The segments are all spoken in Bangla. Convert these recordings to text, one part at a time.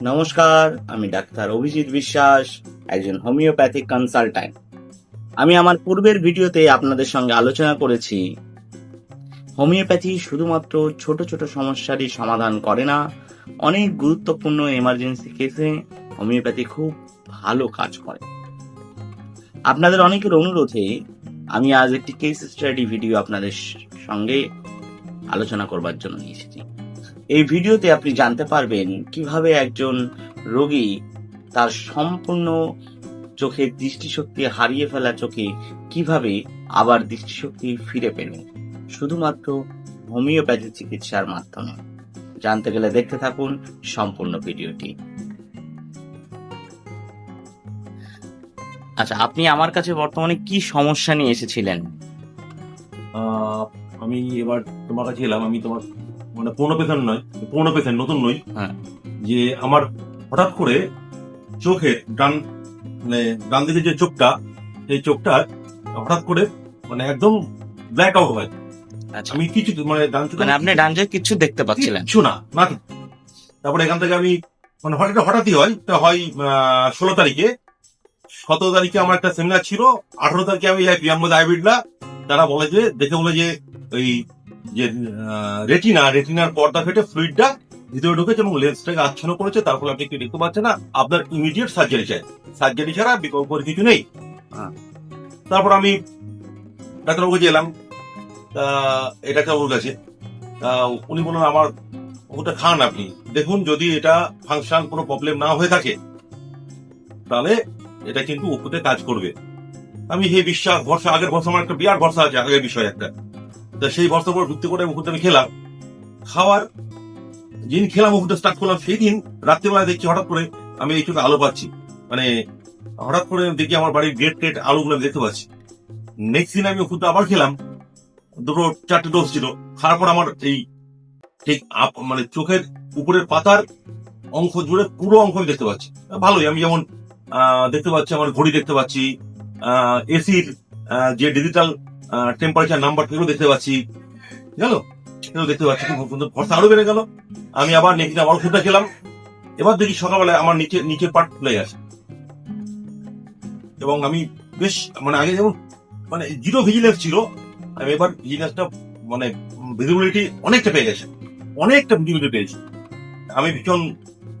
নমস্কার, আমি ডাক্তার অভিজিৎ বিশ্বাস, একজন হোমিওপ্যাথিক কনসালট্যান্ট। আমি আমার পূর্বের ভিডিওতে আপনাদের সঙ্গে আলোচনা করেছি, হোমিওপ্যাথি শুধুমাত্র ছোট ছোট সমস্যারই সমাধান করে না, অনেক গুরুত্বপূর্ণ এমার্জেন্সি কেসে হোমিওপ্যাথি খুব ভালো কাজ করে। আপনাদের অনেকের অনুরোধে আমি আজ একটি কেস স্টাডি ভিডিও আপনাদের সঙ্গে আলোচনা করবার জন্য নিয়ে এসেছি। এই ভিডিওতে আপনি জানতে পারবেন কীভাবে একজন রোগী তার সম্পূর্ণ চোখের দৃষ্টিশক্তি হারিয়ে ফেলা চোখে কীভাবে আবার দৃষ্টিশক্তি ফিরে পেলেন শুধুমাত্র হোমিওপ্যাথি চিকিৎসার মাধ্যমে। জানতে গেলে দেখতে থাকুন সম্পূর্ণ ভিডিওটি। আচ্ছা আপনি আমার কাছে বর্তমানে কি সমস্যা নিয়ে এসেছিলেন? আমি এবার তোমার কাছে এলাম, আমি তোমার মানে পুরোনো পেশেন্ট নয় পুরোনো পেশেন্ট নতুন নই হ্যাঁ। যে আমার হঠাৎ করে চোখে ডান মানে ডান দিকে যে চোখটা সেই চোখটা হঠাৎ করে মানে একদম ব্ল্যাক আউট হয়। আচ্ছা। আমি কিছু মানে ডান চোখে মানে আপনি ডান চোখে কিচ্ছু দেখতে পাচ্ছিলেন? কিচ্ছু না না তারপরে এখান থেকে আমি মানে হঠাৎ হঠাৎই হয় তা হয় ষোলো তারিখে। সতেরো তারিখে আমার একটা সেমিনার ছিল আঠারো তারিখে আমি যাই প্রিয়াম্বদ আইবিডলা তারা বলে যে দেখে বলে যে ওই যে রেটিনা রেটিনার পর্দা ফেটে ফ্লুইডটা ভিতরে ঢুকেছে এবং লেন্সটাকে আচ্ছন্ন করেছে, তার ফলে আপনি কি দেখতে পাচ্ছেন না, আপনার ইমিডিয়েট সার্জারি চাই। সার্জারি ছাড়া বিকল্প কিছু নেই। হ্যাঁ। তারপর আমি ডাক্তারবাবু এলাম। তা এটা ডাক্তারবাবুর কাছে। উনি বললেন, আমার ওটা খান আপনি। দেখুন, যদি এটা ফাংশন কোনো প্রবলেম না হয়ে থাকে, তাহলে এটা কিন্তু ওষুধে কাজ করবে। আমি হে বিশ্বাস, ভরসা, আগের ভরসা, আমার একটা বিরাট ভরসা আছে আগের বিষয় একটা। তা সেই ভরসার উপর ভিত্তি করে ওষুধটা আমি খেলাম। খাওয়ার যেদিন খেলাম ওষুধটা স্টার্ট করলাম সেই দিন রাত্রিবেলায় দেখছি হঠাৎ করে আমি এই চোখে আলো পাচ্ছি। মানে হঠাৎ করে দেখি আমার বাড়ির গেট টেট আলোগুলো আমি দেখতে পাচ্ছি। নেক্সট দিন আমি ওষুধটা আবার খেলাম। দুটো, চারটে ডোজ ছিল। খাওয়ার পর আমার এই ঠিক মানে চোখের উপরের পাতার অংশ জুড়ে পুরো অংশ আমি দেখতে পাচ্ছি। ভালোই, আমি যেমন দেখতে পাচ্ছি, আমার ঘড়ি দেখতে পাচ্ছি। এসির যে ডিজিটাল টেম্পারেচার নাম্বার সেগুলো দেখতে পাচ্ছি। গেল সেগুলো দেখতে পাচ্ছি, খুব সুন্দর। আরও বেড়ে গেল। আমি আবার নেক্সট আবার ওষুধটা খেলাম। এবার দেখি সকালবেলায় আমার নিচে নিচের পার্ট খুলে গেছে এবং আমি বেশ মানে আগে যেমন মানে জিরো ভিজিলেন্স ছিল, আমি এবার ভিজিলেন্সটা মানে ভিজিবিলিটি অনেকটা পেয়ে গেছে। অনেকটা ভিজিবিলিটি পেয়েছি। আমি ভীষণ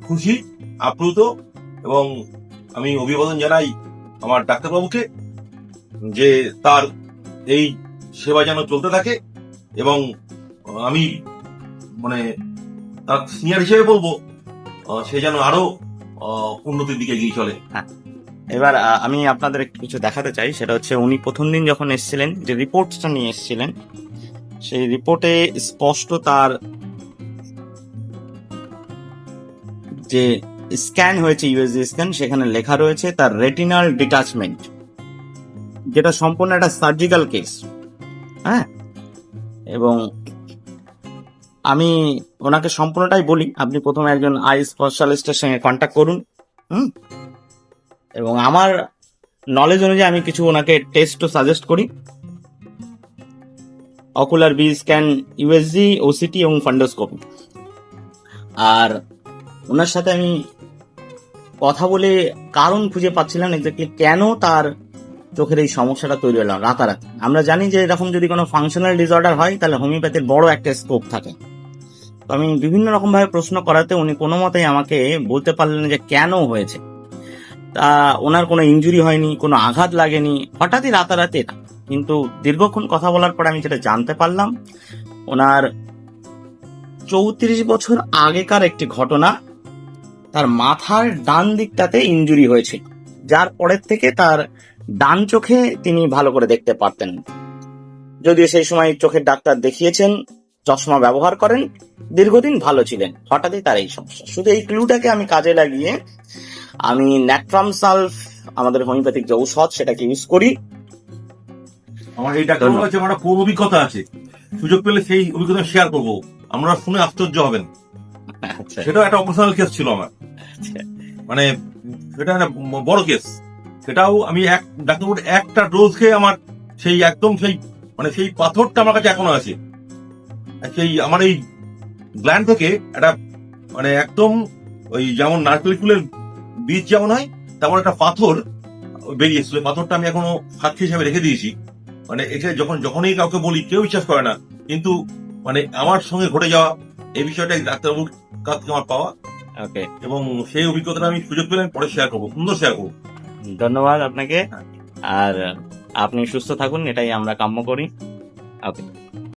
খুশি, আপ্লুত, এবং আমি অভিবাদন জানাই আমার ডাক্তারবাবুকে যে তার এই সেবা যেন চলতে থাকে এবং আমি মানে তার সিনিয়র হিসেবে বলব সে যেন আরও উন্নতির দিকে এগিয়ে চলে। এবার আমি আপনাদের একটু কিছু দেখাতে চাই। সেটা হচ্ছে, উনি প্রথম দিন যখন এসেছিলেন, যে রিপোর্টসটা নিয়ে এসেছিলেন, সেই রিপোর্টে স্পষ্ট তার যে স্ক্যান হয়েছে, ইউএসজি স্ক্যান, সেখানে লেখা রয়েছে, তার রেটিনাল ডিটাচমেন্ট। যেটা সম্পূর্ণ একটা সার্জিক্যাল কেস হ্যাঁ? এবং আমি ওনাকে সম্পূর্ণটাই বলি, আপনি প্রথমে একজন আই স্পেশালিস্টের সঙ্গে কন্ট্যাক্ট করুন, হুম? এবং আমার নলেজ অনুযায়ী আমি কিছু ওনাকে টেস্টও সাজেস্ট করি। Ocular B scan USG OCT এবং ফান্ডোস্কোপি আর ওনার সাথে আমি কথা বলে কারণ খুঁজে পাচ্ছিলাম এক্স্যাক্টলি কেন তার চোখের এই সমস্যাটা তৈরি হলো রাতারাতি। আমরা জানি যে এরকম যদি কোনো ফাংশনাল ডিসঅর্ডার হয়, তাহলে হোমিওপ্যাথির বড় একটা স্কোপ থাকে। তো আমি বিভিন্ন রকম ভাবে প্রশ্ন করাতে উনি কোনো মতেই আমাকে বলতে পারলেন যে কেন হয়েছে। তা ওনার কোনো ইনজুরি হয়নি, কোনো আঘাত লাগেনি, হঠাৎই রাতারাতি কিন্তু দীর্ঘক্ষণ কথা বলার পর আমি যেটা জানতে পারলাম, ওনার চৌত্রিশ বছর আগেকার একটি ঘটনা, তার মাথার ডান দিকটাতে ইনজুরি হয়েছিল। যার পরের থেকে তার ডান চোখে তিনি ভালো করে দেখতে পারতেন। যদিও সেই সময় চোখের ডাক্তার দেখিয়েছেন চশমা ব্যবহার করেন দীর্ঘদিন ভালো ছিলেন। হঠাৎই তার এই সমস্যা। শুধু এই ক্লুটাকে আমি কাজে লাগিয়ে আমি ন্যাট্রাম সালফ আমাদের হোমিওপ্যাথিক যে ঔষধ সেটাকে ইউজ করি। আমার এই ডাক্তার কাছে আমার পূর্ব অভিজ্ঞতা আছে। সুযোগ পেলে সেই অভিজ্ঞতা শেয়ার করব। আমরা শুনে আশ্চর্য হবেন। আচ্ছা। সেটাও একটা অপারেশনাল কেস ছিল আমার। আচ্ছা। মানে সেটা একটা বড় কেস সেটাও আমি এক ডাক্তারবাবুর একটা ডোজ খেয়ে আমার সেই একদম সেই মানে সেই পাথরটা আমার কাছে এখনও আছে। সেই আমার এই গ্ল্যান্ড থেকে একটা মানে একদম ওই যেমন নারকেল ফুলের বীজ যেমন হয় তেমন একটা পাথর বেরিয়ে এসেছিল। পাথরটা আমি এখনও সাক্ষী হিসাবে রেখে দিয়েছি। মানে এটা যখন যখনই কাউকে বলি কেউ বিশ্বাস করে না। কিন্তু মানে আমার সঙ্গে ঘটে যাওয়া এই বিষয়টা ডাক্তারবাবুর কাছ থেকে আমার পাওয়া। এবং সেই অভিজ্ঞতাটা আমি সুযোগ পেলে আমি পরে শেয়ার করব সুন্দর শেয়ার করব। ধন্যবাদ আপনাকে। হ্যাঁ। আর আপনি সুস্থ থাকুন এটাই আমরা কাম্য করি। ওকে।